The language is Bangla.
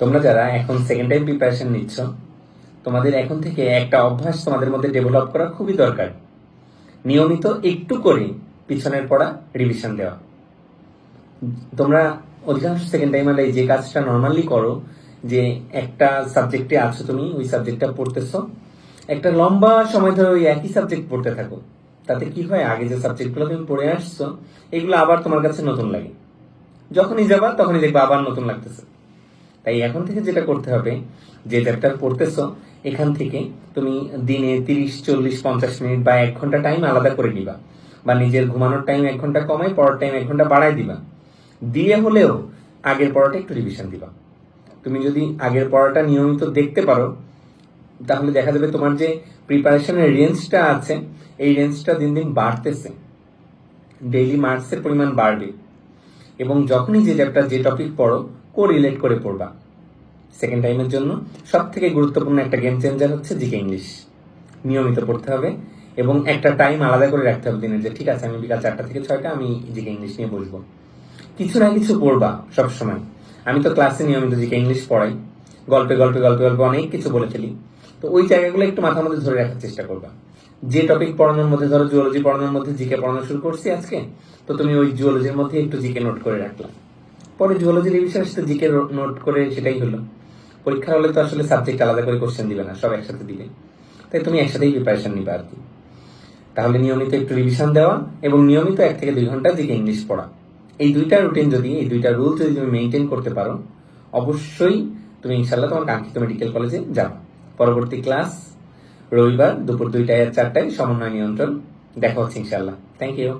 তোমরা যারা এখন সেকেন্ড টাইম প্রিপারেশন নিচ্ছ, তোমাদের এখন থেকে একটা অভ্যাস তোমাদের মধ্যে ডেভেলপ করা খুবই দরকার। নিয়মিত একটু করে পিছনের পড়া রিভিশন দেওয়া। তোমরা অধিকাংশ সেকেন্ড টাইমার যে কাজটা নর্মালি করো, যে একটা সাবজেক্টে আছো তুমি, ওই সাবজেক্টটা পড়তেছো, একটা লম্বা সময় ধরে ওই একই সাবজেক্ট পড়তে থাকো। তাতে কি হয়? আগে যে সাবজেক্টগুলো তুমি পড়ে আসছো, এগুলো আবার তোমার কাছে নতুন লাগে। যখনই যাবা, তখনই দেখবা আবার নতুন লাগতেছে। তাই এখন থেকে যেটা করতে হবে, যে চ্যাপ্টার পড়তেছো এখান থেকে তুমি দিনে তিরিশ, চল্লিশ, পঞ্চাশ মিনিট বা এক ঘণ্টা টাইম আলাদা করে নিবা। বা নিজের ঘুমানোর টাইম এক ঘণ্টা কমাই পড়ার টাইম এক ঘণ্টা বাড়াই দিবা। দিয়ে হলেও আগের পড়াটা একটু রিভিশন দিবা। তুমি যদি আগের পড়াটা নিয়মিত দেখতে পারো, তাহলে দেখা যাবে তোমার যে প্রিপারেশনের রেঞ্জটা আছে, এই রেঞ্জটা দিন দিন বাড়তেছে। ডেইলি মার্কসের পরিমাণ বাড়বে। এবং যখনই যে চ্যাপ্টার যে টপিক পড়ো কো রিলেট করে পড়বা। সেকেন্ড টাইমের জন্য সব থেকে গুরুত্বপূর্ণ একটা গেম চেঞ্জার হচ্ছে জিকে ইংলিশ। নিয়মিত পড়তে হবে এবং একটা টাইম আলাদা করে রাখতে হবে দিনের যে, ঠিক আছে, আমি বিকাল চারটা থেকে ছয়টা, আমি জিকে ইংলিশ নিয়ে বসবো। কিছু না কিছু পড়বা সবসময়। আমি তো ক্লাসে নিয়মিত জিকে ইংলিশ পড়াই। গল্পে গল্পে গল্পে গল্পে অনেক কিছু বলে ফেলি। তো ওই জায়গাগুলো একটু মাথার মধ্যে ধরে রাখার চেষ্টা করবা। যে টপিক পড়ানোর মধ্যে, ধরো জুওলজি পড়ানোর মধ্যে জিকে পড়ানো শুরু করছি আজকে, তো তুমি ওই জুওলজির মধ্যে একটু জিকে নোট করে রাখলা। পরে জুওলজি রিভিশন আসতে জিকে নোট করে সেটাই হলো। পরীক্ষা হলে তো আসলে সাবজেক্ট আলাদা করে কোশ্চেন দিবে না, সব একসাথে দিবে। তাই তুমি একসাথেই প্রিপারেশন নিবে আর কি। তাহলে নিয়মিত একটু রিভিশন দেওয়া এবং নিয়মিত এক থেকে দুই ঘণ্টা জিকে ইংলিশ পড়া। এই দুইটা রুটিন যদি, এই দুইটা রুল যদি তুমি মেনটেন করতে পারো, অবশ্যই তুমি ইনশাল্লাহ তোমার কাঙ্ক্ষিত মেডিকেল কলেজে যাও। পরবর্তী ক্লাস রবিবার দুপুর দুইটায় আর চারটায় সমন্বয় নিয়ন্ত্রণ। দেখা হচ্ছে ইনশাল্লাহ থ্যাংক ইউ